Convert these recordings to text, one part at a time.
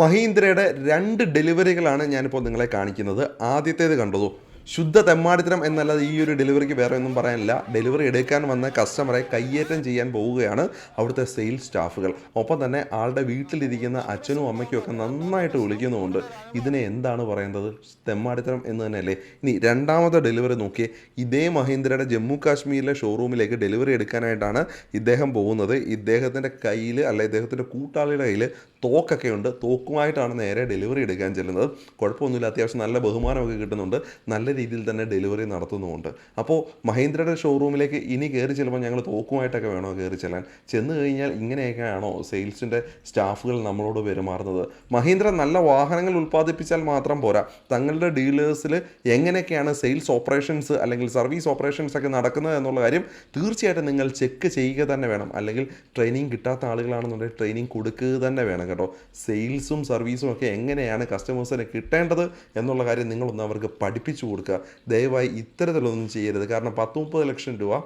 മഹീന്ദ്രയുടെ രണ്ട് ഡെലിവറികളാണ് ഞാനിപ്പോൾ നിങ്ങളെ കാണിക്കുന്നത്. ആദ്യത്തേത് കണ്ടതു? ശുദ്ധ തെമ്മാടിത്തരം എന്നല്ലാതെ ഈ ഒരു ഡെലിവറിക്ക് വേറെ ഒന്നും പറയാനില്ല. ഡെലിവറി എടുക്കാൻ വന്ന കസ്റ്റമറെ കയ്യേറ്റം ചെയ്യാൻ പോവുകയാണ് അവിടുത്തെ സെയിൽസ് സ്റ്റാഫുകൾ. ഒപ്പം തന്നെ ആളുടെ വീട്ടിലിരിക്കുന്ന അച്ഛനും അമ്മയ്ക്കും ഒക്കെ നന്നായിട്ട് വിളിക്കുന്നുമുണ്ട്. ഇതിനെ എന്താണ് പറയുന്നത് തെമ്മാടിത്തരം എന്ന് തന്നെയല്ലേ? ഇനി രണ്ടാമത്തെ ഡെലിവറി നോക്കിയേ. ഇതേ മഹീന്ദ്രയുടെ ജമ്മു കാശ്മീരിലെ ഷോറൂമിലേക്ക് ഡെലിവറി എടുക്കാനായിട്ടാണ് ഇദ്ദേഹം പോകുന്നത്. ഇദ്ദേഹത്തിന്റെ കയ്യിൽ അല്ലെ ഇദ്ദേഹത്തിന്റെ കൂട്ടാളിയുടെ കയ്യിൽ തോക്കൊക്കെ ഉണ്ട്. തോക്കുമായിട്ടാണ് നേരെ ഡെലിവറി എടുക്കാൻ ചെല്ലുന്നത്. കുഴപ്പമൊന്നുമില്ല. അത്യാവശ്യം നല്ല ബഹുമാനമൊക്കെ കിട്ടുന്നുണ്ട്. നല്ല രീതിയിൽ തന്നെ ഡെലിവറി നടത്തുന്നുമുണ്ട്. അപ്പോൾ മഹീന്ദ്രയുടെ ഷോറൂമിലേക്ക് ഇനി കയറി ചെല്ലുമ്പോൾ ഞങ്ങൾ തോക്കുമായിട്ടൊക്കെ വേണോ കയറി ചെല്ലാൻ? ചെന്ന് കഴിഞ്ഞാൽ ഇങ്ങനെയൊക്കെയാണോ സെയിൽസിന്റെ സ്റ്റാഫുകൾ നമ്മളോട് പെരുമാറുന്നത്? മഹീന്ദ്ര നല്ല വാഹനങ്ങൾ ഉൽപ്പാദിപ്പിച്ചാൽ മാത്രം പോരാ. തങ്ങളുടെ ഡീലേഴ്സിൽ എങ്ങനെയൊക്കെയാണ് സെയിൽസ് ഓപ്പറേഷൻസ് അല്ലെങ്കിൽ സർവീസ് ഓപ്പറേഷൻസ് ഒക്കെ നടക്കുന്നത് എന്നുള്ള കാര്യം തീർച്ചയായിട്ടും നിങ്ങൾ ചെക്ക് ചെയ്യുക തന്നെ വേണം. അല്ലെങ്കിൽ ട്രെയിനിങ് കിട്ടാത്ത ആളുകളാണെന്നുണ്ടെങ്കിൽ ട്രെയിനിങ് കൊടുക്കുക തന്നെ വേണം കേട്ടോ. സെയിൽസും സർവീസും ഒക്കെ എങ്ങനെയാണ് കസ്റ്റമേഴ്സിനെ കിട്ടേണ്ടത് എന്നുള്ള കാര്യം നിങ്ങളൊന്ന് അവർക്ക് പഠിപ്പിച്ചു കൊടുക്കുക ദയവായി ഇത്തരത്തിലൊന്നും ചെയ്യരുത്. കാരണം പത്ത് മുപ്പത് ലക്ഷം രൂപ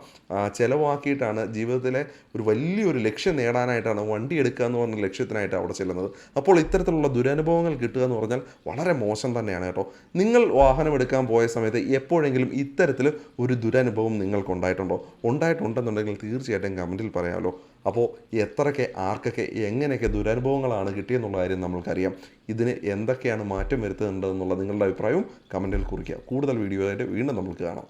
ചിലവാക്കിയിട്ടാണ് ജീവിതത്തിലെ ഒരു വലിയൊരു ലക്ഷ്യം നേടാനായിട്ടാണ് വണ്ടി എടുക്കുക എന്ന് പറഞ്ഞ ലക്ഷ്യത്തിനായിട്ട് അവിടെ ചെല്ലുന്നത്. അപ്പോൾ ഇത്തരത്തിലുള്ള ദുരനുഭവങ്ങൾ കിട്ടുക എന്ന് പറഞ്ഞാൽ വളരെ മോശം തന്നെയാണ് കേട്ടോ. നിങ്ങൾ വാഹനം എടുക്കാൻ പോയ സമയത്ത് എപ്പോഴെങ്കിലും ഇത്തരത്തിൽ ഒരു ദുരനുഭവം നിങ്ങൾക്കുണ്ടായിട്ടുണ്ടോ? ഉണ്ടായിട്ടുണ്ടെന്നുണ്ടെങ്കിൽ തീർച്ചയായിട്ടും കമന്റിൽ പറയാമല്ലോ. അപ്പോൾ എത്രയൊക്കെ ആർക്കൊക്കെ എങ്ങനെയൊക്കെ ദുരനുഭവങ്ങളാണ് കിട്ടിയെന്നുള്ള കാര്യം നമ്മൾക്കറിയാം. ഇതിന് എന്തൊക്കെയാണ് മാറ്റം വരുത്തേണ്ടതെന്നുള്ള നിങ്ങളുടെ അഭിപ്രായവും കമന്റിൽ കുറിക്കുക. കൂടുതൽ വീഡിയോ ആയിട്ട് വീണ്ടും നമുക്ക് കാണാം.